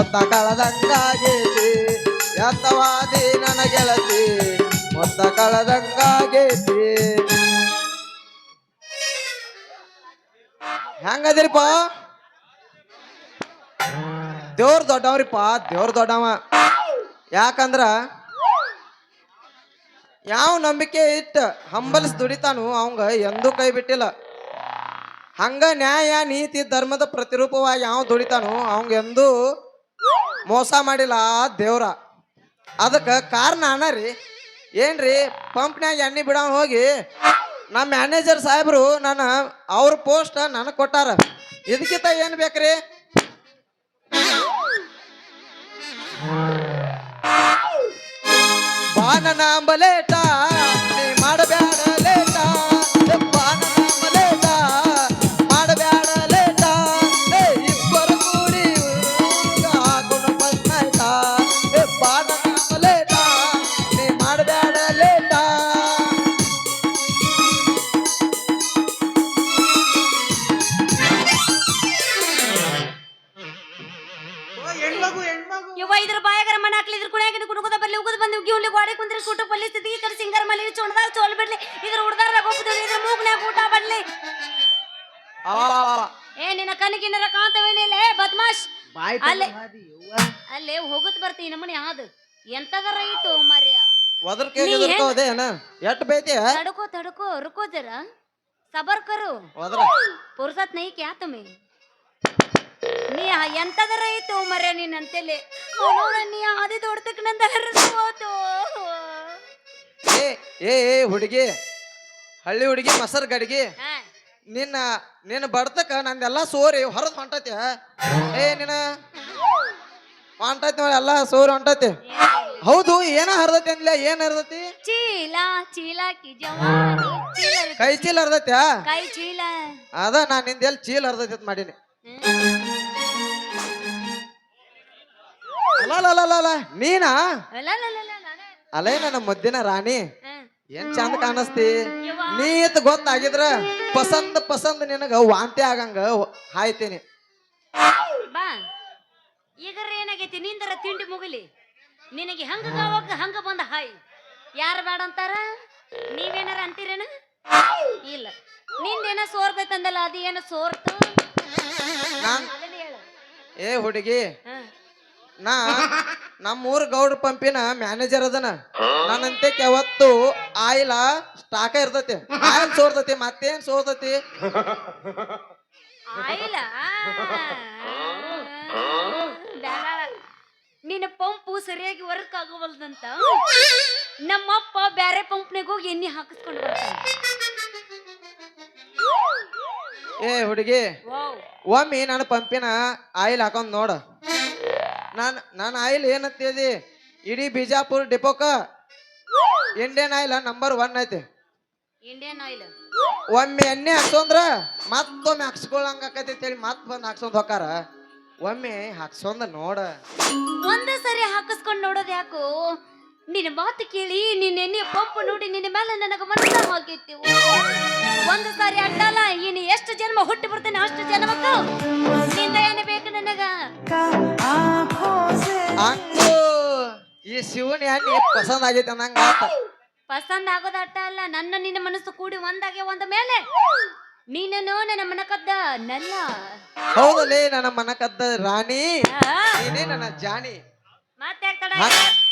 ಮೊತ್ತ ಕಳದಂಗಾಗೇತಿ. ಎತ್ತವಾದಿ ನನ್ನ ಗೆಳತಿ ಮೊತ್ತ ಕಳದಂಗಾಗೇತಿ. ಹೆಂಗದಿರಿಪ್ಪ? ದೇವ್ರ ದೊಡ್ಡವ್ರಿಪ್ಪ, ದೇವ್ರ ದೊಡ್ಡವ. ಯಾಕಂದ್ರ ಯಾವ ನಂಬಿಕೆ ಇಟ್ಟ ಹಂಬಲಿಸ್ ದುಡಿತಾನು ಅವಂಗ ಎಂದೂ ಕೈ ಬಿಟ್ಟಿಲ್ಲ. ಹಂಗ ನ್ಯಾಯ, ನೀತಿ, ಧರ್ಮದ ಪ್ರತಿರೂಪವಾಗಿ ಯಾವ ದುಡಿತಾನು ಅವಂಗ ಎಂದೂ ಮೋಸ ಮಾಡಿಲ್ಲ ದೇವ್ರ. ಅದಕ್ಕೆ ಕಾರಣ ಅಣ್ಣ ರೀ. ಏನ್ರಿ, ಪಂಪ್ನ್ಯಾಗ ಎಣ್ಣೆ ಬಿಡ ಹೋಗಿ ನಮ್ಮ ಮ್ಯಾನೇಜರ್ ಸಾಹೇಬರು ನನ್ನ, ಅವ್ರ ಪೋಸ್ಟ್ ನನಗೆ ಕೊಟ್ಟಾರ. ಇದಕ್ಕಿಂತ ಏನು ಬೇಕ್ರಿ? ಬಾನನ ಅಂಬಲೇಟ. ಒದರ್ಕೆ ನೀ ಹೆಂಗ್- ಅದೇನ? ಎಟ್ ಬೈತಿ ಸಬರ್ ಕರು ಒದ್ರ. ಪುರ್ಸತ್ ನೈ ಕ್ಯಾ ತುಮೆ? ನೀ ಆ- ಎಂತದರ ಐತು ಮರೆ ನೀನ್ ಅಂತೇಳಿ ನೋಡ ನೀ ಆದಿ ದೊಡ್ಡದಕ್ಕೆ ನಂದ ಹರಿದು ಹೋತು. ಏ ಏ ಏ ಹುಡುಗಿ. ಹಳ್ಳಿ ಹುಡುಗಿ ಮಸರ್ ಗಡಿಗೆ. ಹಾ. ನಿನ್ನ ನಿನ್ನ ಬಡ್ತಕ್ಕ ನಂದೆಲ್ಲ ಸೋರಿ ಹೊರದ್ ಹೊಂಟತಿ ಏ ನಿನ್ನ ಹೊಂಟೈತಿ ನೋಡಿ ಎಲ್ಲ ಸೋರಿ ಹೊಂಟೈತಿ. ಹೌದು ಏನ ಹರ್ದತಿ ಅಂದ್ಲ ಏನ್ ಹರ್ದೈತಿ? ಚೀಲ ಚೀಲ ಕಿ ಜವಾನಿ ಚೀಲ ಕೈ ಚೀಲ ಹರಿದತಿ ಕೈ ಚೀಲ. ಅದ ನಾ ನಿಂದ ಎಲ್ಲಿ ಚೀಲ ಹರಿದತಿ ಅಂತ ಮಾಡೀನಿ. ಅಲ್ಲ ನೀನಾ? ಅಲೇ ನನ್ನ ಮುದ್ದಿನ ರಾಣಿ. ಏನ್ ಚಂದ ಕಾಣಿಸ್ತಿ? ನೀತ್ ಗೊತ್ತಾಗಿದ್ರ ಪಸಂದ್ ಪಸಂದ್ ನಿನಗ ವಾಂತಿ ಆಗಂಗ ಹಾಯ್ತೀನಿ. ಈಗರ ಏನಾಗೈತಿ? ನಿಂದರ ತಿಂಡಿ ಮುಗಿಲಿ. ನಿನಗೆ ಹಂಗ ಗಾವಾಗ ಹಂಗ ಬಂದ ಹಾಯ್. ಯಾರು ಬೇಡ ಅಂತಾರ? ನೀವೇನಾರ ಅಂತೀರೇನ? ಇಲ್ಲ. ನಿಂದೇನ ಸೋರ್ಬೇಕಂದಲ್ಲ ಅದು ಏನು ಸೋರ್ತು? ನಾನ್ ಅದನ್ನ ಹೇಳು. ಏ ಹುಡುಗಿ ನಾ ನಾ ನಮ್ಮೂರ್ ಗೌಡ್ರ ಪಂಪಿನ ಮ್ಯಾನೇಜರ್ ಅದನ. ನನ್ನಂತೆ ಯಾವತ್ತು ಆಯಿಲ ಸ್ಟಾಕ ಇರ್ತತಿ. ಆಯಿಲ್ ಸೋರ್ತತಿ ಮತ್ತೇನ್ ಸೋರ್ತತಿ? ಬ್ಯಾಡ. ನಿನ್ನ ಪಂಪು ಸರಿಯಾಗಿ ವರ್ಕ್ ಆಗವಲ್ದಂತ ನಮ್ಮಪ್ಪ ಬ್ಯಾರೆ ಪಂಪ್ನಾಗ ಹೋಗಿ ಎಣ್ಣೆ ಹಾಕಿಸ್ಕೊಂಡು ಬರ್ತಾನೆ. ಏ ಹುಡುಗಿ ಒಮ್ಮೆ ನಾನು ಪಂಪಿನ ಆಯಿಲ್ ಹಾಕೊಂಡು ನೋಡ. ನಾನ್ ನಾನು ಆಯಿಲ್ ಏನಂತೇದಿ ಇಡೀ ಬಿಜಾಪುರ ಡಿಪೋಕ ಇಂಡಿಯನ್ ಆಯಿಲ್ ನಂಬರ್ ಒನ್ ಐತಿ. ಇಂಡಿಯನ್ ಆಯಿಲ್ ಒಮ್ಮೆ ಎಣ್ಣೆ ಹಾಕ್ಸೋಂದ್ರ ಮತ್ತೊಮ್ಮೆ ಹಾಕ್ಸ್ಕೊಳಂಗ ಆಕತಿ ಅಂತೇಳಿ ಮತ್ ಬಂದು ಹಾಕ್ಸೋದ್ ಹೋಕಾರ ಒಮ್ಮೆ ಹಾಕ್ಸೊಂದ ನೋಡ. ಒಂದೇ ಸರಿ ಹಾಕಿಸ್ಕೊಂಡು ನೋಡೋದು ಯಾಕೋ? ನಿನ್ನ ಮಾತು ಕೇಳಿ ನಿನ್ನ ಎಣ್ಣೆ ಪಂಪ್ ನೋಡಿ ನಿನ್ನ ಮೇಲೆ ನನಗ ಮನಸ್ಸ ಹೋಗಿತ್ತು ಒಂದು ಸಾರಿ ಅಡ್ಡಲ್ಲ ಇನ್ನು ಎಷ್ಟು ಜನ್ಮ ಹುಟ್ಟಿ ಬರ್ತೇನೆ ಅಷ್ಟು ಜನ್ಮಕ್ಕೂ ನಿಂದ ಏನು ಬೇಕು ನನಗ? ಈ ಶಿವನ ಎಣ್ಣೆ ಪಸಂದ್ ಆಗೈತೆ ನಂಗ ಪಸಂದ್ ಆಗೋದ ಅಟ್ಟ ಅಲ್ಲ ನನ್ನ ನಿನ್ನ ಮನಸ್ಸು ಕೂಡಿ ಒಂದಾಗೆ ಒಂದ ಮೇಲೆ. ನೀನನು ನನ್ನ ಮನಕದ್ದ ನನ್ನ. ಹೌದಲೇ ನನ್ನ ಮನಕದ್ದ ರಾಣಿ. ನೀನೇ ನನ್ನ ಜಾಣಿ. ಮತ್ತೆ ಯಾಕ್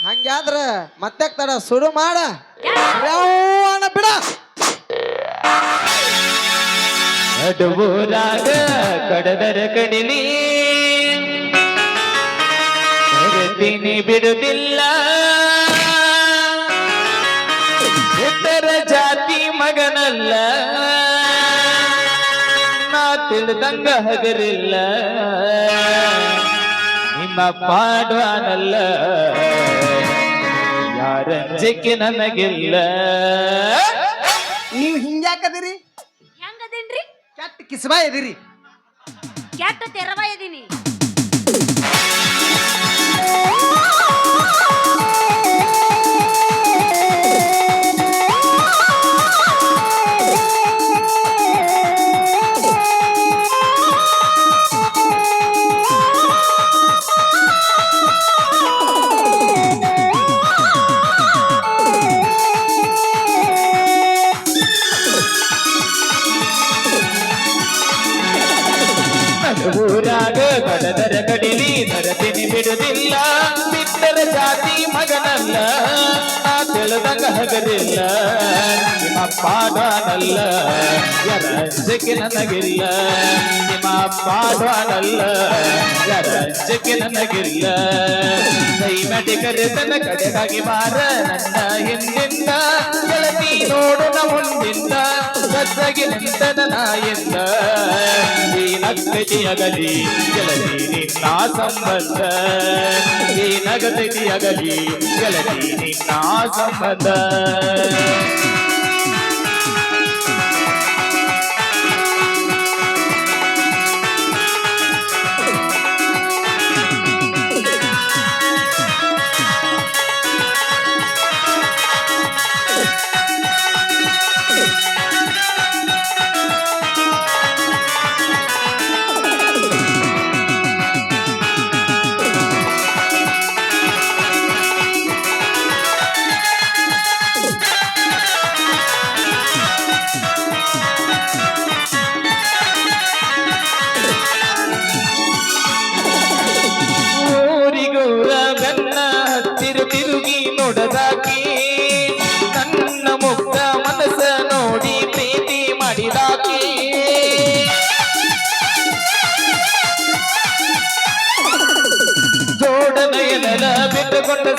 ಹಂಗ್ಯಾದ್ರ ಮತ್ತೆ ತಡ ಶುರು ಮಾಡ ಅಣ್ಣ ಬಿಡ. ನಡುವೂರಾಗ ಕಡದರ ಕಡಿಲಿ ಬಿಡುದಿಲ್ಲ. ನಾ ತಿಳಿದಂಗ ಹಗರಿಲ್ಲ. ನಿಮ್ಮ ಪಾಡ್ವಾನಲ್ಲ. ಯಾರಂಜಿಕೆ ನನಗಿಲ್ಲ. ನೀವು ಹಿಂಗ್ಯಾಕದಿರಿ? ಹೆಂಗದೇನ್ರಿ? ಕೆಟ್ಟ ಕಿಸ್ಬಾ ಇದಿರಿ ಕೆಟ್ಟ ತೆರವ ಇದೀನಿ ಮಡಿ ಕರೆತನ ಕಡೆಗಾಗಿ ಬಾರ, ನನ್ನ ಹಿಂದಿಂದ ಗೆಳತಿ ನೋಡುನ ಮುಂದಿಂದ ಗದ್ದಗಿ ನಿಂತನ ನಾಯಿಂದ ಈ ನಗತಿಯಗಲಿ ಗೆಳತಿ ನಿನ್ನ ಸಂಬಂಧ. ಈ ನಗತಿಯಗಲಿ ಗೆಳತಿ ನಿನ್ನ ಸಂಬಂಧ.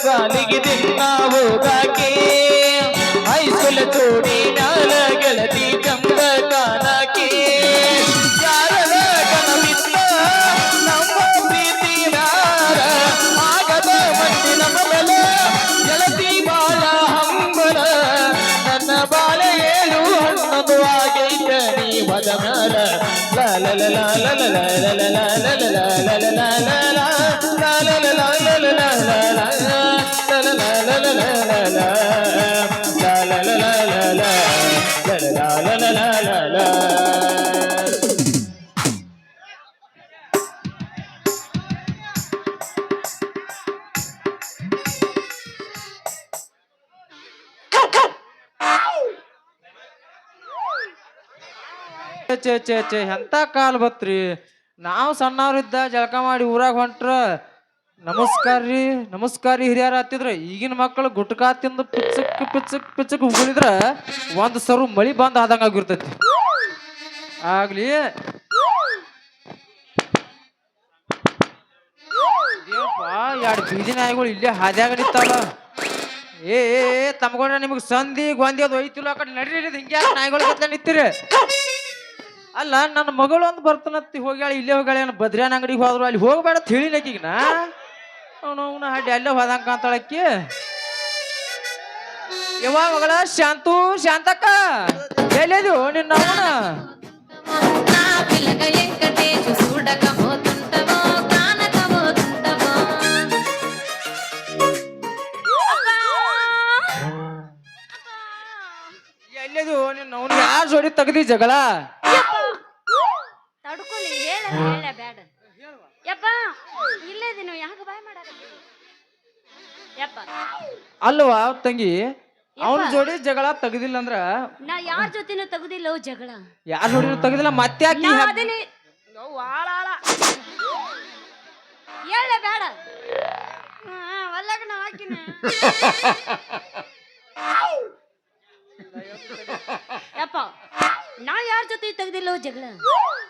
ಸಾಲಿಗೆ ದಿನ ಹೋಗಾಕಿ ಹೈಸ್ಕೂಲ್ ತೋಡಿ ನಾಲ ಗೆಳತಿ ಚಂದ ಕಾಣಾಕಿ ಯಾರದ ಕನವಿತ್ತ ನಮ್ಮ ಪ್ರೀತಿ ಯಾರ ಆಗದ ಮಂದಿ ನಮ್ಮ ಮೇಲೆ ಗೆಳತಿ ಬಾಳ ಹಂಬಲ ನನ್ನ ಬಾಳ ಏಳು ಹಣ್ಣದು ಆಗೈತ ನೀ ಮದ ಮ್ಯಾಲ ಲ ಲ ಲ ಲ ಲ ಲ ಲ ಲ ಲ ಲ ಲ ಲ ಲ ಲ ಲ ಲ ಲ ಚೆ ಚೆ ಚೆ ಎಂತ ಕಾಲ್ ಬತ್ರಿ? ನಾವು ಸಣ್ಣವ್ರಿದ್ದ ಜಳಕ ಮಾಡಿ ಊರಾಗ ಹೊಂಟ್ರ. ನಮಸ್ಕಾರ ರೀ ನಮಸ್ಕಾರ ರೀ ಹಿರಿಯರ ಹತ್ತಿದ್ರ. ಈಗಿನ ಮಕ್ಕಳು ಗುಟ್ಕಾ ತಿಂದು ಪಿಚ್ಚಕ್ ಪಿಚ್ಚಕ್ ಪಿಚ್ಚಕ್ ಉಗುಳಿದ್ರ ಒಂದ್ ಸರು ಮಳಿ ಬಂದ್ ಆದಂಗ ಆಗಿರ್ತೈತಿ. ಆಗ್ಲಿ. ಎರಡು ಬೀದಿ ನಾಯಿಗಳು ಇಲ್ಲೇ ಹಾದ್ಯಾಗ ನಿಂತಾವ. ಏ ತಮ್ಗೊಂಡ್ರ ನಿಮಗೆ ಸಂಧಿ ಗೊಂದಿ ಅದು ಒಯ್ತಿಲ್ಲ ಆ ಕಡೆ ನಡೀರಿ ಹಿಂಗ್ಯಾರ ಹಿಂಗೆ ನಾಯಿಗಳು ನಿಂತಿರಿ. ಅಲ್ಲ, ನನ್ನ ಮಗಳು ಒಂದು ಬರ್ತನತ್ತಿ ಹೋಗ್ಯಾಳ, ಇಲ್ಲೇ ಹೋಗ್ಯಾಳ, ಏನು ಬದ್ರ್ಯಾನ ಅಂಗಡಿಗೆ ಹೋದ್ರು, ಅಲ್ಲಿ ಹೋಗ್ಬೇಡ ತಿಳಿನಕೀಗ ನಾ? ಅವನು ಅವನು ಅಲ್ಲೇ ಹೋದಂಗ ಅಂತಳಕ್ಕಿ ಯಾವಾಗ ಮಗಳ, ಶಾಂತು, ಶಾಂತಕ್ಕ ಎಲ್ಲಿದು ನಿನ್ನ ಅವನ? ಎಲ್ಲಿದು ನಿನ್ನ ಅವನು? ಯಾರು ಜೋಡಿ ತೆಗ್ದಿ ಜಗಳ? ಬೇಡ ಯಪ್ಪ ಇಲ್ಲದಿನು ಯಾಕೆ ಬಾಯ್ ಮಾಡಾಕತ್ತಿ? ಯಪ್ಪ. ಅಲ್ವಾ ತಂಗಿ ಅವನ ಜೋಡಿ ಜಗಳ ತೆಗ್ದಿಲ್ಲ ಅಂದ್ರ ನಾ ಯಾರ ಜೊತೆನೂ ತೆಗ್ದಿಲ್ಲ ಜಗಳ. ಯಾರ ಜೋಡಿ ತೆಗ್ದಿಲ್ಲ ಮತ್ತೆ ಯಾಕೆ ನಾ ಅದನ್ನೇ ನೋವು ಆಳ ಆಳ ಹೇಳ ಬೇಡ ಒಲ್ಲಗ ನಾ ಹಾಕಿನ. ಯಪ್ಪ. ನಾ ಯಾರ ಜೊತೆ ತೆಗ್ದಿಲ್ಲ ಜಗಳ?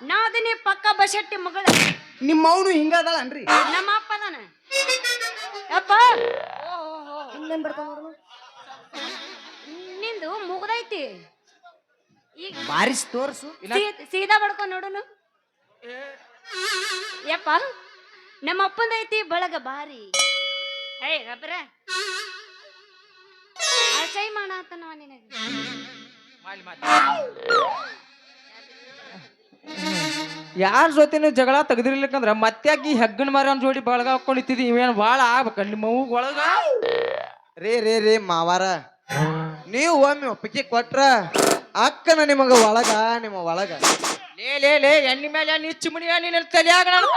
ನಾ ಅದನ್ನೇ ಪಕ್ಕ ಬಶೆಟ್ಟಿ ಮಗಳ. ನಿಮ್ಮ ಅವನು ಹಿಂಗದಳನ್ರಿ. ನಮ್ಮ ಅಪ್ಪ ಅದಾನ ಯಪ್ಪ! ನಿಂದು ಮುಗ್ದೈತಿ. ಈಗ ಬಾರಿಸ್ ತೋರ್ಸು. ಸೀ- ಸೀದಾ ಬಡ್ಕೊ ನೋಡುನು. ಯಪ್ಪ! ನಮ್ಮ ಅಪ್ಪಂದೈತಿ ಬಳಗ ಬಾರಿ. ಹೇ ಗಬ್ರ ಅಸೈ ಮಾಡಾತನವ ನಿನಗ. ಯಾರ ಜೊತೆನೂ ಜಗಳ ತೆಗ್ದಿರ್ಲಿಕ್ಕಂದ್ರ ಮತ್ತಾಗಿ ಹೆಗ್ಗಣ ಮರ ಜೋಡಿ ಬಳಗ ಹಾಕೊಂಡಿತ್ತಿದಿ? ಇವೇನು ಭಾಳ ಆಗ್ಬೇಕ. ನಿಮ್ಮ ಅವ್ಗ ಒಳಗ? ರೇ ರೇ ರೇ ಮಾವಾರ. ನೀವು ಒಮ್ಮೆ ಒಪ್ಪಿಗೆ ಕೊಟ್ರ ಅಕ್ಕನ ನಿಮಗ ಒಳಗ ನಿಮ್ಮ ಒಳಗ. ಲೇ ಲೇ ಲೇ ಎಣ್ಣೆ ಮೇಲೆ ನೀ ಚಿಮಣಿಯ ನಿನ್ನ ತಲೆಯಾಗ ನಾನು.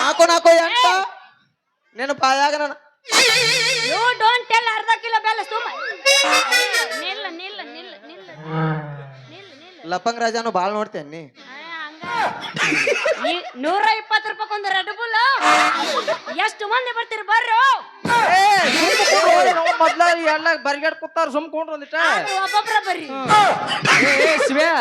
ನಾಲ್ಕು ನಾಕೋ ಎಂಟ. ನೆನಪಾಯಾಗ ನಾನು. ಯು ಡೋಂಟ್ ಟೆಲ್ ಅರ್ಧ ಕಿಲೋ ಬೆಲ್ಲ ಸುಮ್ಮ. ನಿಲ್ಲ ನಿಲ್ಲ ನಿಲ್ಲ ನಿಲ್ಲ ನಿಲ್ಲ ನಿಲ್ಲ. ಲಪಂಗ್ ರಾಜಾನು ಬಾಳ್ ನೋಡ್ತೇನೆ ನೀ. ನೂರ ಇಪ್ಪತ್ತು ರೂಪಾಯಿ ಒಂದು ರೆಡ್ ಬುಲ್ ಎಷ್ಟು ಮಂದಿ ಬರ್ತೀರಿ ಬರ್ರು. ಮೊದ್ಲ ಎಲ್ಲ ಬರ್ಗ್ಯಾಡ್ ಕೂತಾರ ಸುಮ್ ಕೊಂಡ್ರ ಒಂದಿಟ್ಟ ಒಬ್ಬೊಬ್ರ ಬರ್ರಿ. ಶಿವ್ಯಾ.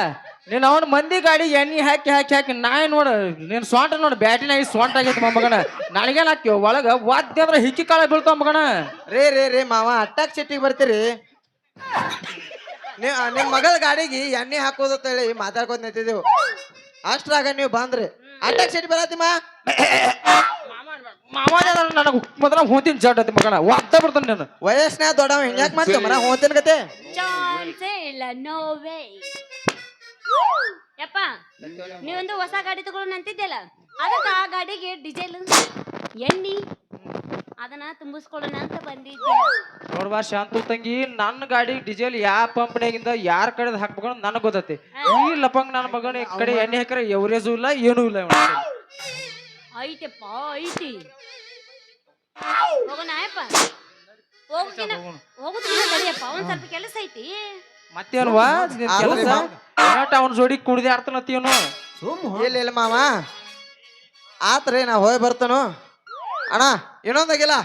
ನೀನ್ ಅವನ ಮಂದಿ ಗಾಡಿ ಎಣ್ಣೆ ಹಾಕಿ ಹಾಕಿ ಹಾಕಿ ನಾಯಿ ನೋಡ ನೀನ್ ಸೊಂಟ ನೋಡ ಬ್ಯಾಟಿನಾಗಿ ಸೊಂಟ ಆಗೈತೆ ಮೊಮ್ಮಗನ ನನಗೇನ್ ಹಾಕಿ ಒಳಗ ವಾದ್ಯ ಅಂದ್ರೆ ಹಿಕ್ಕಿ ಕಾಳ ಬೀಳ್ತಾವ ಮಗನ. ರೇ ರೇ ರೇ ಮಾವ ಅಟ್ಟಾಕ್ ಸಿಟ್ಟಿಗೆ ಬರ್ತೀರಿ. ನೀ ನಿಮ್ ಮಗಳ ಗಾಡಿಗೆ ಎಣ್ಣೆ ಹಾಕೋದು ಅಂತ ಹೇಳಿ ಮಾತಾಡ್ಕೊಂಡ್ ನಿಂತಿದ್ದೆವು. ಅಷ್ಟ್ರಾಗ ನೀವು ಬಂದ್ರಿ. ಅಟ್ಟಾಕ್ ಸಿಟ್ಟಿ ಬರತ್ತಿ ಮಾ. ಮಾವ ನನಗೆ ಮೊದಲ ಹೋತಿನ ಜಡ್ ಐತಿ ಮಗನ. ವಾದ್ದ ಬಿಡ್ತಾನ ನೀನು ವಯಸ್ಸಿನ ದೊಡ್ಡವ ಹಿಂಗ್ಯಾಕ್ ಮಾಡ್ತೀವ ಮರ ಹೋತಿನ ಕತೆ ಚಾನ್ಸೇ ಇಲ್ಲ ನೋ ವೇ ಯಪ್ಪ ನೀವೊಂದು ಹೊಸ ಗಾಡಿ ತಗೊಳ್ಳೋಣ ಅಂತಿದ್ದೆಲ್ಲ ಅದಕ್ಕೆ ಆ ಗಾಡಿಗೆ ಡೀಸೆಲ್ ಎಣ್ಣಿ ಅದನ್ನ ತುಂಬಿಸ್ಕೊಳ್ಳೋಣ ಅಂತ ಬಂದಿದ್ದೆ. ನೋಡ್ಬಾ ಶಾಂತು ತಂಗಿ ನನ್ನ ಗಾಡಿ ಡೀಸೆಲ್ ಯಾವ ಪಂಪ್ನಾಗಿಂದ ಯಾರ ಕಡೆ ಹಾಕ್ಬೇಕು ನನಗೆ ನನಗ್ ಗೊತ್ತೈತಿ ಈ ಲಪಂಗ್ ನನ್ನ ಮಗನ ಈ ಕಡೆ ಎಣ್ಣೆ ಹಾಕ್ರೆ ಎವರೇಜು ಇಲ್ಲ ಏನೂ ಇಲ್ಲ ಇವ್ನ. ಐತೆಪ್ಪ ಐತಿ. ಹೋಗೋಣ ಯಪ್ಪ. ಹೋಗುದಿನ ಹೋಗುದಿಲ್ಲ ತಡಿಯಪ್ಪ ಒಂದ್ ಸ್ವಲ್ಪ ಕೆಲಸ ಐತಿ. ಮತ್ತೇನ್ವಾ? ಕೆಲಸ? ಅವನ ಜೋಡಿ ಕುಡ್ದೆ ಆಡ್ತಾನತ್ತೀವನು ಇಲ್ಲ ಇಲ್ಲ ಮಾವ. ಆತ್ರಿ ನಾ ಹೋಗಿ ಬರ್ತಾನು. ಅಣ್ಣ ಇನ್ನೊಂದಾಗಿಲ್ಲ.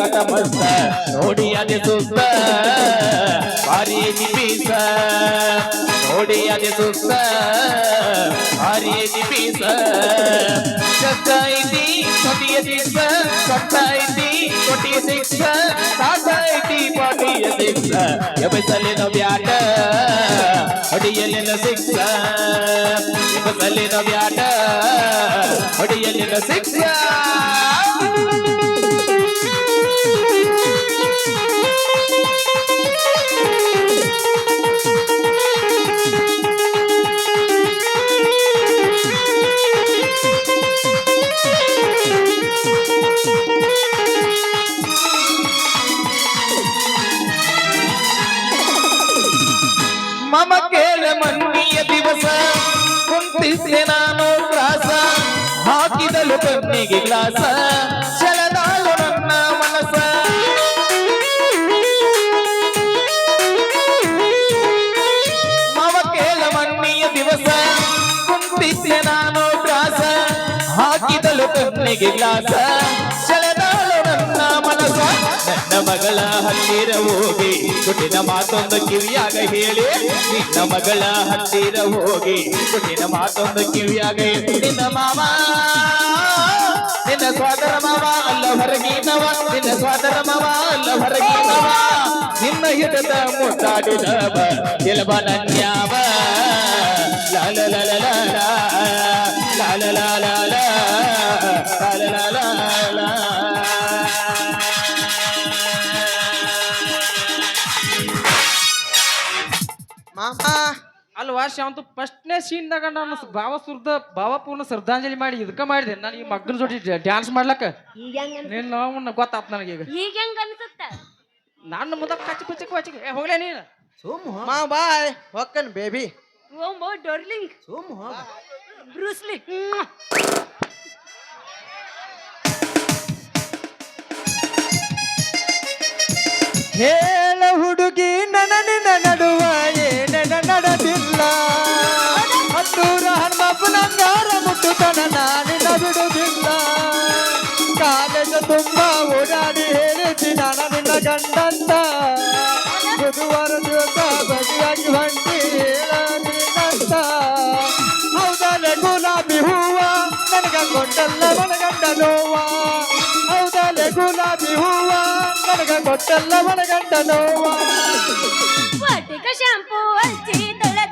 ಕಟ ಮಸ್ತ ನೋಡಿಯಾದೆ ಸುಸ್ತ ಭಾರಿ ನಿಪೀಸ ನೋಡಿಯಾದೆ ಸುಸ್ತ ಭಾರಿ ನಿಪೀಸ ಸತ್ತಾಯಿತಿ ಕೊಟ್ಟಿಯ ದಿವಸ ಸತ್ತಾಯಿತಿ ಕೊಟ್ಟಿಯ ದಿವಸ ಸಾತಾಯಿತಿ ಕೊಟ್ಟಿಯ ದಿವಸ ಎಬಸಲಿನ ಬ್ಯಾಟ ಅಡಿಯಲ್ಲಿನ ಸಿಕ್ಸ ಎಬಸಲಿನ ಬ್ಯಾಟ ಅಡಿಯಲ್ಲಿನ ಸಿಕ್ಸ ಮಮ ಕೇಳ ಮನ್ನಿಯ ದಿವಸ ಕುಂತಿದ್ದೆ ನಾನು ತ್ರಾಸ ಹಾಕಿದಲು ಕಣ್ಣಿಗೆ ಗ್ಲಾಸ ಕುಂತಿದ್ದೆ ನಾನು ಪ್ರಾಸ ಹಾಕಿದಲು ಕಣ್ಣಿಗೆ ಗ್ಲಾಸ. ಚಲನಾಳು ನನ್ನ ಮನಸ ನನ್ನ ಮಗಳ ಹತ್ತಿರ ಹೋಗಿ. ಕುಟಿನ ಮಾತೊಂದು ಕಿವಿಯಾಗ ಹೇಳಿ, ನಿನ್ನ ಮಗಳ ಹತ್ತಿರ ಹೋಗಿ. ಕುಟಿನ ಮಾತೊಂದು ಕಿವಿಯಾಗ ಹೇಳಿ. ನಿನ್ನ ಮಾಮ ನಿನ್ನ ಸ್ವಾದರ ಮಾವ, ಅಲ್ಲ ಹೊರಗಿನವ. ನಿನ್ನ ಸ್ವಾದರ ಮಾವ, ಅಲ್ಲ ಹೊರಗಿನವ. ನಿನ್ನ ಹಿಡದ ಮುಟ್ಟಾಡಿದವ ಎಲಬ ನನ್ಯಾವ ಅಲ್ವಾ ಶಾಂತು ಫಸ್ಟ್ನೇ ಸೀನ್ದಾಗ ನಾನು ಭಾವ ಸುರ್ದ ಭಾವಪೂರ್ಣ ಶ್ರದ್ಧಾಂಜಲಿ ಮಾಡಿ ಇದಕ್ಕ ಮಾಡಿದೆ. ನಾನು ಈ ಮಗನ ಜೊತೆ ಡ್ಯಾನ್ಸ್ ಮಾಡ್ಲಕ್ಕ? ನಿನ್ನ ಅವನ್ನ ಗೊತ್ತಾತ್ ನನಗೆ ಈಗ ಹೆಂಗ ಅನ್ಸುತ್ತ? ನನ್ನ ಮುದ ಕಚ್ಚಿ ಪಚ್ಚಿ ಕಚ್ಚಿ ಏ ಹೋಗ್ಲೇ ನೀನು. ಸುಮ್ಮ ಬಾಯ್. ಹೊಕ್ಕನ್ ಬೇಬಿ ಓ ಮೋ ಡಾರ್ಲಿಂಗ್ ಬ್ರೂಸ್ಲಿ ಹೇಳ ಹುಡುಗಿ ನನ್ನ ನಿನ್ನ ನಡುವ ಏನೇನ ನಡೆದಿಲ್ಲ ಹತ್ತೂರ ಹನುಮಪ್ಪನಂಗಾರ ಮುಟ್ಟುತನ ನಾನಿನ ಬಿಡುವುದಿಲ್ಲ ಕಾಲೇಜ ತುಂಬ ಓಡಾಡಿ ಹೇಳಿದ್ದಿ ನಾನು ನಿನ್ನ ಗಂಡಂತ ಬುಧವಾರ ದಿವಸ ಬಗೆಯಾಗಿ ಹೊಂಟಿ ಕೊಟ್ಟಲ್ಲ ಮನಗಂಡ ನೋವ ಹೌದಲೆ ಗುಲಾಬಿ ಹೂವ ನನಗ ಕೊಟ್ಟಲ್ಲ ಮನಗಂಡ ನೋವ ವಾಟಿಕ ಶಾಂಪೂ ಹಚ್ಚಿ ತೊಳೆದನ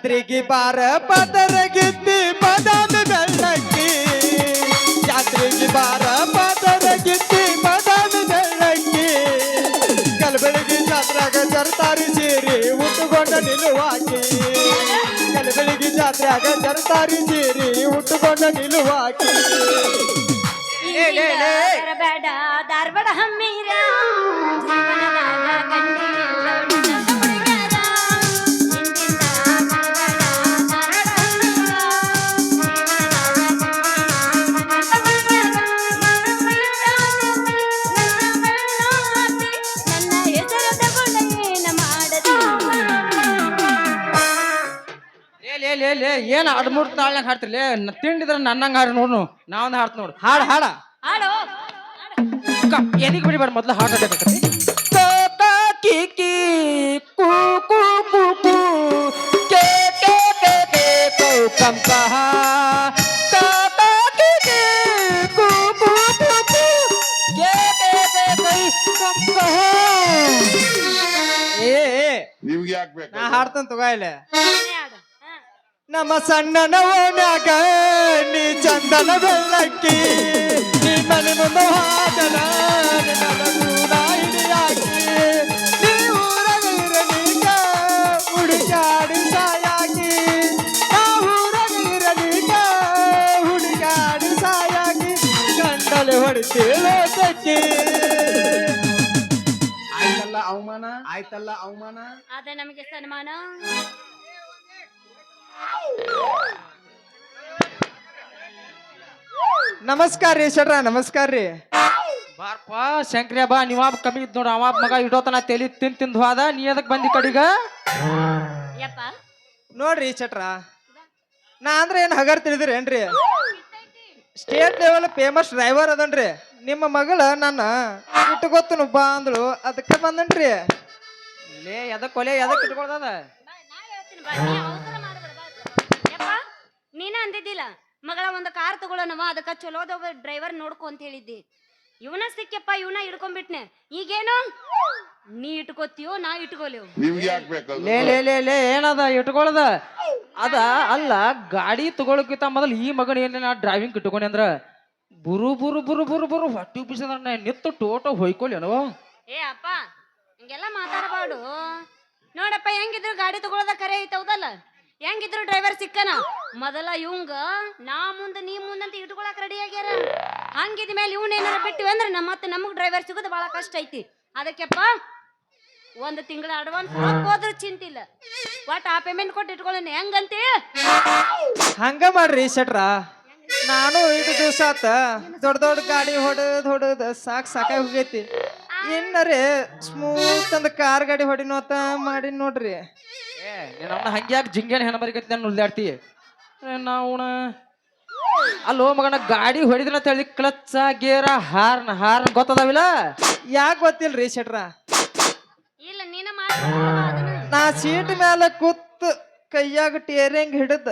ಜಾತ್ರೆಗೆ ಬಾರ ಪದರ ಗಿತ್ತಿ ಪದಾದ ಬೆಳ್ಳಕ್ಕಿ ಜಾತ್ರೆಗೆ ಬಾರ ಪದರ ಗಿತ್ತಿ ಪದಾದ ಬೆಳ್ಳಕ್ಕಿ ಕಲಬೆಳಗಿ ಜಾತ್ರೆಗ ಜರತಾರಿ ಸೇರಿ ಉಟ್ಟುಕೊಂಡ ನಿಲುವಾಕಿ ಕಲಬೆಳಗಿ ಜಾತ್ರೆಗ ಜರತಾರಿ ಸೇರಿ ಉಟ್ಟುಕೊಂಡ ನಿಲುವಾಕಿ ಇಂದಿನ ಬರಬೇಡ ಧಾರವಾಡ ಹಮ್ಮೀರ ಅಡ್ಮೂರ್ ತಾಳ್ನಾಗ ಹಾಡ್ತಿರ್ಲೇ. ತಿಂಡಿದ್ರ ನನ್ನಂಗ ಹಾಡಿ ನೋಡು ನಾವೊಂದು ಹಾಡ್ತ ನೋಡು. ಹಾಡು ಹಾಡ. ಹಾಡು. ಎದಿಗೆ ಬಿಡಿಬೇಡ ಮೊದ್ಲು ಹಾಡ್ ಹಾಡಬೇಕತಿ ಕಿಕಿ ಕೂ ಕೂ ಕೂ ಕು ಕೆ ಕೆ ಕೆ ಕೆ. ಕೌ ಕಂ ಕಹ ಕ ಕ ಕಿ ಕಿ. ಕು ಕು ಕು ಕು ಕೆ ಕೆ ಕೆ ಕಂ. ಕಹ ಏ ಏ, ನಿಮ್ಗೆ ಯಾಕೆ ಬೇಕು ನಾ ಹಾಡ್ತಾನ ತಗೋ ಇಲ್ಲಿ. ನಮ್ಮ ಸಣ್ಣನ ಓಣ್ಯಾಗ ನೀ ಚಂದನ ಬೆಳ್ಳಕ್ಕಿ ನೀ ಮನೆ ಮುಂದೆ ಹಾದನ ನಿನ್ನ ಹಿಡಿಯಾಕಿ. ನೀ ಊರಾಗ ಇರಲೀಗ ಹುಡುಗಾಡಿ ಸಾಯಾಗಿ ನಾ ಊರಾಗ ಇರಲೀಗ ಹುಡುಗಾಡಿ ಸಾಯಾಗಿ ಗಂಡಲೆ ಹೊಡಿತೀಳೋ ಸಕ್ಕಿ ಆಯ್ತಲ್ಲ ಅವಮಾನ? ಆಯ್ತಲ್ಲ ಅವಮಾನ? ಆದ್ರೆ ನಮಗೆ ಸನ್ಮಾನ? ನಮಸ್ಕಾರ ರೀ ಶೆಟ್ರ ನಮಸ್ಕಾರ ರೀ. ಬಾರ್ಪ ಶಂಕ್ರಿಯ ಬಾ ನೀವಾಬ್ ಕಮ್ಮಿ ಇದ್ ನೋಡು ಅವ ಮಗ ಇಡೋತನ ತೆಲಿ ತಿನ್ ತಿಂದು ಹೋದ ನೀ ಎದಕ್ ಬಂದಿ ಕಡಿಗ? ಯಪ್ಪ. ನೋಡ್ರಿ ಶೆಟ್ರ ನಾ ಅಂದ್ರೆ ಏನ್ ಹಗರ್ ತಿಳಿದ್ರೇನ್ರಿ? ಸ್ಟೇಟ್ ಲೆವೆಲ್ ಫೇಮಸ್ ಡ್ರೈವರ್ ಅದನ್ರಿ. ನಿಮ್ಮ ಮಗಳ ನನ್ನ ಇಟ್ಕೊತನು ಬಾ ಅಂದ್ಳು ಅದಕ್ಕೆ ಬಂದನ್ರಿ. ಲೇ ಎದಕ್ ಕೊಲೆ ಎದಕ್ ಇಟ್ಕೊಳ್ದದ ನೀನ ಅಂದಿದ್ದಿಲ್ಲ? ಮಗಳ ಒಂದು ಕಾರ್ ತಗೊಳ್ಳೋಣವ ಅದಕ್ಕೆ ಚಲೋದ ಡ್ರೈವರ್ ನೋಡ್ಕೊ ಅಂತ ಹೇಳಿದ್ದಿ. ಇವನ ಸಿಕ್ಕಪ್ಪ ಇವನ ಹಿಡ್ಕೊಂಡ್ಬಿಟ್ನೆ. ಈಗೇನು? ನೀ ಇಟ್ಕೋತೀಯೋ ನಾ ಇಟ್ಕೋಲೇವು ಲೇ ಲೇ ಲೇ ಲೇ ಏನದ ಇಟ್ಕೊಳದ? ಅದ ಅಲ್ಲ ಗಾಡಿ ತಗೊಳಕ್ಕಿಂತ ಮೊದಲು ಈ ಮಗನ ಏನ ನಾ ಡ್ರೈವಿಂಗ್ ಇಟ್ಕೊಂಡೆ ಅಂದ್ರ ಬುರು ಬುರು ಬುರು ಬುರು ಬುರು ಹೊಟ್ಟಿ ಬಿಸಿದ ನಿತ್ತು ಟೋಟೋ ಹೊಯ್ಕೊಳ್ಳೇನವ ಏ ಅಪ್ಪ ಹಿಂಗೆಲ್ಲ ಮಾತಾಡಬಾರ್ದು. ನೋಡಪ್ಪ ಹೆಂಗಿದ್ರು ಗಾಡಿ ತಗೊಳ್ಳೋದ ಕರೆ ಐತೆ ಹೌದಲ್ಲ ಹೆಂಗಿದ್ರು ಡ್ರೈವರ್ ಸಿಕ್ಕನ? ಮೊದಲ ಇವಂಗ ನಾ ಮುಂದ ನೀ ಮುಂದಂತ ಇಟ್ಕೊಳಕ್ ರೆಡಿ ಆಗ್ಯಾರ. ಹಂಗಿದ ಮೇಲೆ ಇವ್ನ ಏನಾರ ಬಿಟ್ಟಿವಿ ಅಂದ್ರೆ ನಮ್ಮ ಮತ್ತೆ ನಮಗ್ ಡ್ರೈವರ್ ಸಿಗೋದು ಬಹಳ ಕಷ್ಟ ಐತಿ. ಅದಕ್ಕೆಪ್ಪ ಒಂದು ತಿಂಗಳ ಅಡ್ವಾನ್ಸ್ ಹೋದ್ರು ಚಿಂತಿಲ್ಲ ಒಟ್ ಆ ಪೇಮೆಂಟ್ ಕೊಟ್ಟು ಇಟ್ಕೊಳ್ಳೋಣ. ಹೆಂಗಂತಿ? ಹಂಗ ಮಾಡ್ರಿ ಶೆಟ್ರ. ನಾನು ಇಟ್ಟು ದಿವಸ ಆತ. ದೊಡ್ಡ ದೊಡ್ಡ ಗಾಡಿ ಹೊಡೆದ್ ಹೊಡೆದ್ ಸಾಕ್ ಸಾಕಾಗಿ ಹೋಗೈತಿ. ಇನ್ನರೇ ಸ್ಮೂತ್ ಅಂದ ಕಾರ್ ಗಾಡಿ ಹೊಡಿನೋತ ಮಾಡಿ ನೋಡ್ರಿ. ಏ ಹಂಗ್ಯಾಕ ಅವನ ಹಂಗ್ಯಾಕ್ ಜಿಂಗೇನ ಹೆಣ ಬರಿಕತ್ತಿ ನಾನು ಉಲ್ದಾಡ್ತಿ ನಾವುಣ ಅಲ್ಲೋ ಮಗನ ಗಾಡಿ ಹೊಡಿದ್ರ ತಳಿ ಕ್ಲಚ್ಚ ಗೇರ ಹಾರ್ನ್ ಹಾರ್ನ್ ಗೊತ್ತದಾವಿಲ್ಲ? ಯಾಕೆ ಗೊತ್ತಿಲ್ರಿ ಶೆಟ್ರ? ಇಲ್ಲ ನೀನ ನಾ ಸೀಟ್ ಮೇಲೆ ಕೂತ್ ಕೈಯಾಗ ಟೇರಿಂಗ್ ಹಿಡಿದ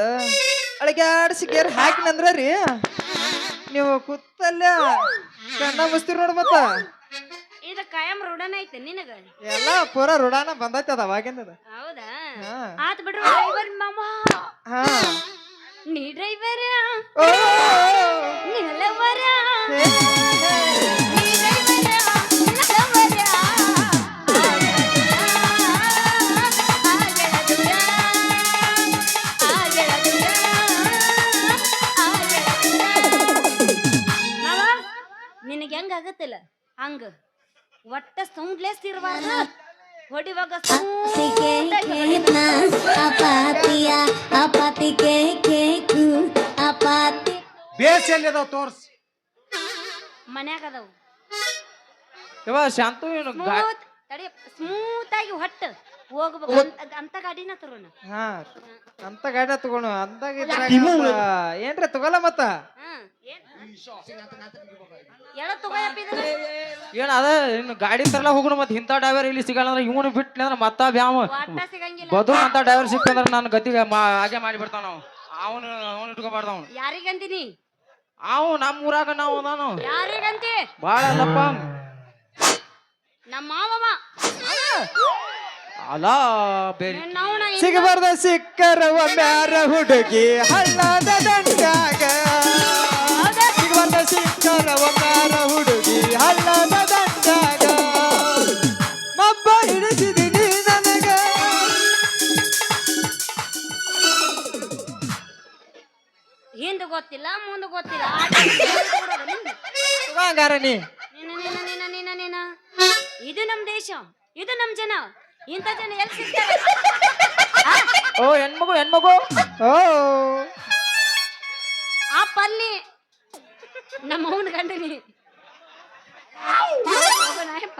ಅಳಗ್ಯಾಡ್ಸಿ ಗೇರ್ ಹಾಕಿನಂದ್ರ ರೀ. ನೀವು ಕೂತಲ್ಲ ಕಣ್ಣ ಮುಸ್ತಿರ್ ನೋಡ್ ಮತ್ತ. ಇದು ಕಾಯಂ ರೂಢನ ಐತೆ ನಿನಗ. ಎಲ್ಲ ಪೂರ ರುಡಾನ ಬಂದೈತೆ ಅದ ಅವಾಗಿಂದ ಹೌದಾ? ಆತ್ ಬಿಡ್ರು ಡ್ರೈವರ್ ಮಾಮ ಹಾ ನೀ ಡ್ರೈವರ್ ಓ ನೀ ಲವರ ಹೇ, ಹೇ. ನೀ ಡ್ರೈವರ್ ನೀ ಲವರ ನಿನಗೆ ಹೆಂಗ ಆಗತ್ತಿಲ್ಲ ಹಂಗ ಒಟ್ಟ ಸೌಂಡ್ಲೆಸ್ ಇರಬಾರ್ದು 40 ವಗಸ್ ಸಿಗೆಂತಾ ಅಪ್ಪಾ ಪಿಯಾ ಅಪ್ಪಾ ತಿಕ್ಕೆಕ್ಕೆ ತಡಿ ಸ್ಮೂತ್ ಆಗಿ ಹೊಟ್ಟ ಹೋಗ್ಬೇಕು ಅಂತ- ಅಂತ ಗಾಡಿನ ತರೋಣ ಹಾ ಅಂತ ಗಾಡಿ ತಗೋಣ. ಅಂದಾಗ ಇದ್ರಾಗ ಮತ್ತ ಏನ್ರಿ ತಗೋಲ್ಲ ಮತ್ತ? ಹ್ಮ್ ಏನ್? ಎಲ್ಲ ತಗೋಯಪ್ಪ ಇದನ್ನ? ಏನ್ ಅದ? ಇನ್ನು ಗಾಡಿ ತರಲ ಹೋಗುಣ ಮತ್ತೆ ಇಂಥ ಡ್ರೈವರ್ ಇಲ್ಲಿ ಸಿಗಲ್ಲ ಅಂದ್ರೆ ಇವನು ಬಿಟ್ಲಿ ಅಂದ್ರೆ ಮತ್ತ ಬ್ಯಾಮ ಒಟ್ಟ ಸಿಗಂಗಿಲ್ಲ. ಬದು ಅಂತ ಡ್ರೈವರ್ ಸಿಕ್ಕಂದ್ರೆ ನನ್ನ ಗತಿಗೆ ಮಾ- ಹಾಗೆ ಮಾಡಿಬಿಡ್ತಾನ ನಾವು ಅವನು ಅವನು ಇಟ್ಕೋಬಾರ್ದ ಅವನು. ಯಾರಿಗಂತೀನಿ? ಅವು ನಮ್ಮ ಊರಾಗ ನಾವು ನಾನು ಯಾರಿಗಂತಿ? ಬಾಳ ಅಲ್ಲಪ್ಪ ನಮ್ಮ ಮಾವವ ಅಲ್ಲ ಬೇರೆ ನಾವಣ ಸಿಗಬಾರ್ದ ಸಿಕ್ಕರ ಒಮ್ಮ್ಯಾರ ಹುಡುಗಿ? ಹಳ್ಳದ ದಂಡ್ಯಾಗ. ಸಿಗಬಾರ್ದ ಸಿಕ್ಕರ ಒಮ್ಮ್ಯಾರ ಹುಡುಗಿ? ಹಳ್ಳದ ದಂಡ್ಯಾಗ. ಮಬ್ಬ ಹಿಡಿಸಿದಿನಿ ನನಗ. ಹಿಂದ್ ಗೊತ್ತಿಲ್ಲ ಮುಂದೆ ಗೊತ್ತಿಲ್ಲ. ಆಟ ನಿಂದು. ಹಂಗಾರ ನೀ. ನಮ್ ದೇಶ ಇದು ನಮ್ ಜನ. ಇಂಥ ಜನ ಎಲ್ಲಿ ಸಿಗ್ತಾರೆ? ಆ? ಓ ಹೆಣ್ಮಗು ಹೆಣ್ಮಗು? ಓ. ಆ ಪಲ್ಲಿ. ನಮ್ಮ ಅವನ ಗಂಡನಿ. ಹೋಗೋಣ ಯಪ್ಪ.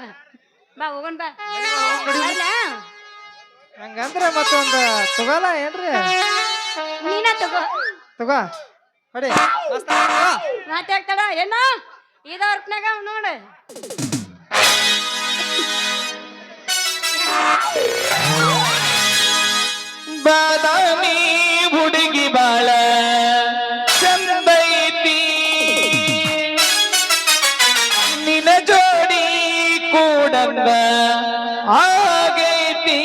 ಬಾ ಹೋಗೋಣ ಬಾ. ಬರ್ಲ? ಹಂಗಂದ್ರ ಮತ್ತೊಂದ ತಗೋಲ ಏನ್ರಿ? ನೀನ ತಗೋ. ತಗೋ. ಹೊಡಿ. ಮಾತಾಡ್ತಾಳ? ಏನ? ಇದ ವರ್ಕ್ನಾಗ ನೋಡ. ಬಾದಾಮಿ ಹುಡುಗಿ ಬಾಳ ಚಂದೈತಿ. ನಿನ ಜೋಡಿ ಕೂಡಂದ ಆಗೈತಿ.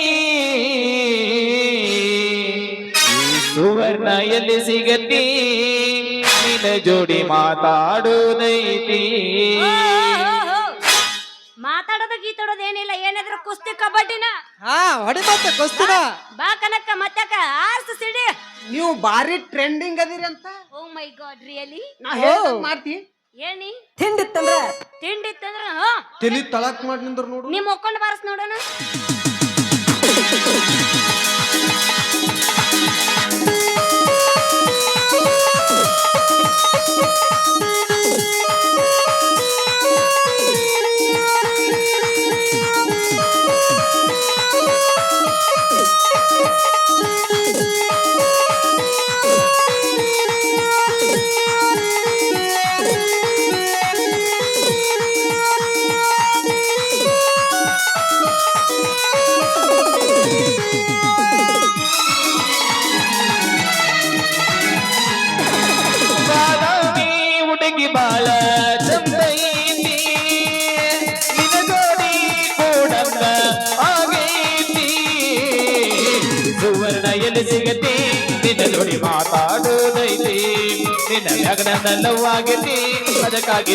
ಸುವರ್ಣ ಎಲ್ಲಿ ಸಿಗತಿ ನಿನ ಜೋಡಿ ಮಾತಾಡುವುದೈತಿ ಕುಸ್ತಿ ಕಬಡ್ಡಿನ? ಹಾ ಹೊಡಿ ಮತ್ತೆ ಕುಸ್ತಿನ. ಬಾ ಕನಕ ಮತ್ತಕ ಆರ್ಸ ಸಿಡಿ. ನೀವು ಬಾರಿ ಟ್ರೆಂಡಿಂಗ್ ಅದಿರಿ ಅಂತ. ಓ ಮೈ ಗಾಡ್ ರಿಯಲಿ ನಾ ಹೇಳ್ದಂಗ್ ಮಾಡ್ತಿ ಏನಿ ತಿಂಡಿತ್ತಂದ್ರ? ತಿಂಡಿ ಇತ್ತಂದ್ರ ಹಾ ತಲಿ ತಳಕ್ ಮಾಡಿ ನಿಂದ್ರ ನೋಡು. ನಿಮ್ಮ ಒಕ್ಕೊಂಡು ಬಾರಸ್ ನೋಡೋಣ.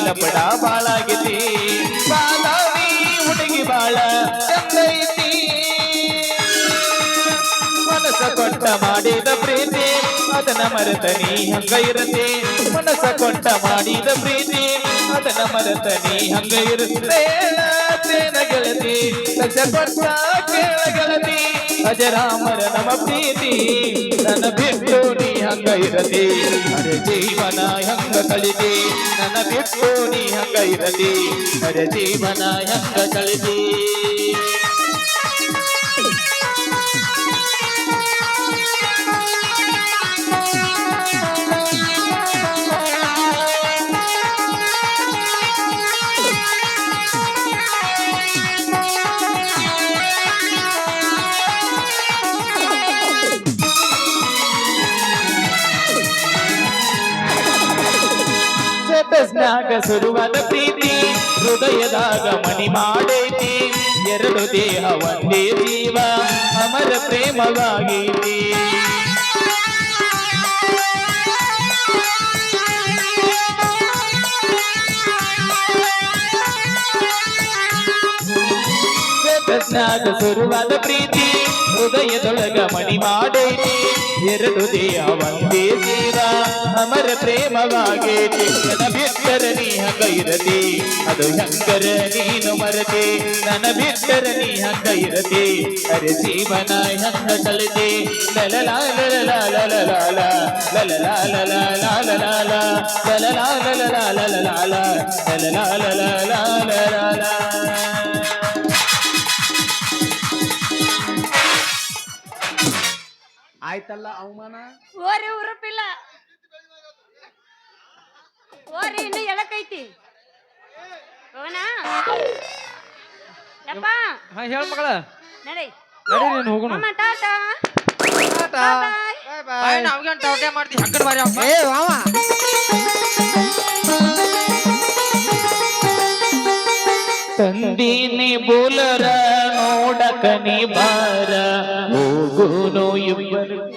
ಅದಕ್ಕಾಗಿ ಲಪಡ ಬಾಳಾಗೈತಿ. ಬಾದಾಮಿ ಹುಡುಗಿ ಬಾಳ ಚಂದೈತಿ. ಮನಸ ಕೊಟ್ಟ ಮಾಡಿದ ಪ್ರೀತಿ, ಅದನ್ನ ಮರೆತ ನೀ ಹಂಗ ಇರತೆ. ಮನಸ ಕೊಟ್ಟ ಮಾಡಿದ ಪ್ರೀತಿ, ಅದನ್ನ ಮರೆತ ನೀ ಹಂಗ ಇರುತ್ತೆ ಗೆಳತಿ ಸಜ ಕೊಟ್ಟ ಕೇಳ ಗೆಳತಿ. ಅಜರಾಮರ ನಮ್ಮ ಪ್ರೀತಿ, ನನ್ನ ಬಿಟ್ಟು ಹಂಗ ಇರತಿ ಅರೆ ಜೀವನ ಹಂಗ ಕಳಿತಿ ನನ್ನ ಬಿಟ್ಟು ನೀ ಹಂಗ ಇರತಿ ಅರೆ ಜೀವನ ಹಂಗ ಕಳಿತಿ ಸೆಟಸ್ನಾಗ ಶುರುವಾದ ಪ್ರೀತಿ, ಹೃದಯದಾಗ ಮಣಿ ಮಾಡೈತಿ. ಎರಡು ದೇಹ ಒಂದೇ ಜೀವ, ಅಮರ ಪ್ರೇಮವಾಗೈತಿ. ಶುರುವಾದ ಪ್ರೀತಿ, ಹೃದಯದೊಳಗ ಮಣಿ ಮಾಡೈತಿ. ಹೃದಯ ವಂದೇಸಿದ ಅಮರ ಪ್ರೇಮವಾಗೇತಿ ನನ್ನ ಬಿಟ್ಟರ ನೀ ಹಂಗೈರತಿ ಅದು ಶಂಕರ ನೀನು ಮರತೆ ನನ್ನ ಬಿಟ್ಟರ ನೀ ಹಂಗೈರತಿ ಅರೆ ಜೀವನ ಹಂಗ ಕಲಿತೆ ಲಲಲಾ ಲಲಲಾ ಲಲಲಾಲ ಲಲಲಾ ಲಲಲಾ ಲಲಲಾಲ ಲಲಲಾ ಲಲಲಾ ಲಲಲಾಲ ಲಲಲಾ ಲಲಲಾ ಲಲಲಾಲ ಆಯ್ತಲ್ಲ ಅವಮಾನ? ಓರಿ ಉರುಪಿಲ್ಲ. ಓರಿ ಇನ್ನು ಎಳಕೈತಿ. ಹೋಗೋಣ ಯಪ್ಪ. ಹಾ ಹೇಳ ಮಗಳ. ನಡಿ. ನಡಿ ನೀನು ಹೋಗೋಣ ಅಮ್ಮ ಟಾಟಾ ಟಾಟಾ ಬಾಯ್ ಬಾಯ್ ನಾವ್ಗೆ ಟೌಟೆ ಹಕ್ಕಡ್ ಬಾರಿ ಅಪ್ಪ ಏ ಮಾವ. ತಂದೀನಿ ಬೋಲರ ನೋಡಕ ನೀ ಬಾರ. ابن